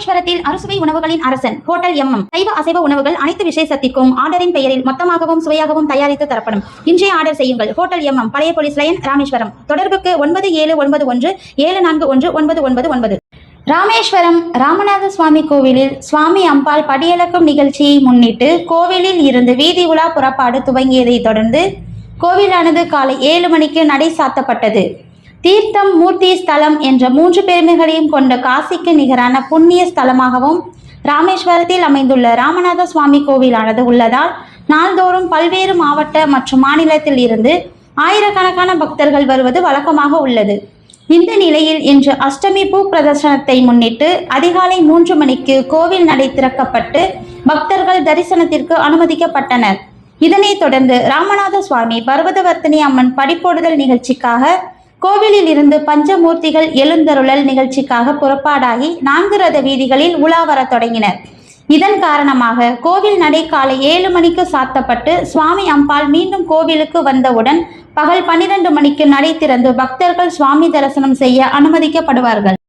ராமேஸ்வரத்தில் அறுசுவை உணவுகளின் அரசன் ஹோட்டல் எம் சைவ அசைவ உணவுகள் அனைத்து விசேஷத்திற்கும் ஆர்டரின் பெயரில் மொத்தமாகவும் சுவையாகவும் தயாரித்து தரப்படும். இன்றைய ஆர்டர் செய்யுங்கள். ஹோட்டல் எம்எம் பழைய போலீஸ் லைன் ராமேஸ்வரம். தொடர்புக்கு ஒன்பது ஏழு ஒன்பது ஒன்று ஏழு நான்கு ஒன்று ஒன்பது ஒன்பது ஒன்பது. ராமேஸ்வரம் ராமநாத சுவாமி கோவிலில் சுவாமி அம்பாள் படியளக்கும் நிகழ்ச்சியை முன்னிட்டு கோவிலில் இருந்து வீதி உலா புறப்பாடு துவங்கியதைத் தொடர்ந்து கோவிலானது காலை ஏழு மணிக்கு நடை சாத்தப்பட்டது. தீர்த்தம் மூர்த்தி ஸ்தலம் என்ற மூன்று பெருமைகளையும் கொண்ட காசிக்கு நிகரான புண்ணிய ஸ்தலமாகவும் ராமேஸ்வரத்தில் அமைந்துள்ள ராமநாத சுவாமி கோவிலானது உள்ளதால் நாள்தோறும் பல்வேறு மாவட்ட மற்றும் மாநிலத்தில் இருந்து ஆயிரக்கணக்கான பக்தர்கள் வருவது வழக்கமாக உள்ளது. இந்த நிலையில் இன்று அஷ்டமி பூ பிரதர்சனத்தை முன்னிட்டு அதிகாலை மூன்று மணிக்கு கோவில் நடை திறக்கப்பட்டு பக்தர்கள் தரிசனத்திற்கு அனுமதிக்கப்பட்டனர். இதனைத் தொடர்ந்து ராமநாத சுவாமி பர்வதவர்த்தினி அம்மன் படிப்போடுதல் நிகழ்ச்சிக்காக கோவிலில் இருந்து பஞ்சமூர்த்திகள் எழுந்தருளல் நிகழ்ச்சிக்காக புறப்பாடாகி நான்கு ரத வீதிகளில் உலா வரத் தொடங்கினர். இதன் காரணமாக கோவில் நடை காலை ஏழு மணிக்கு சாத்தப்பட்டு சுவாமி அம்பாள் மீண்டும் கோவிலுக்கு வந்தவுடன் பகல் பன்னிரண்டு மணிக்கு நடை திறந்து பக்தர்கள் சுவாமி தரிசனம் செய்ய அனுமதிக்கப்படுவார்கள்.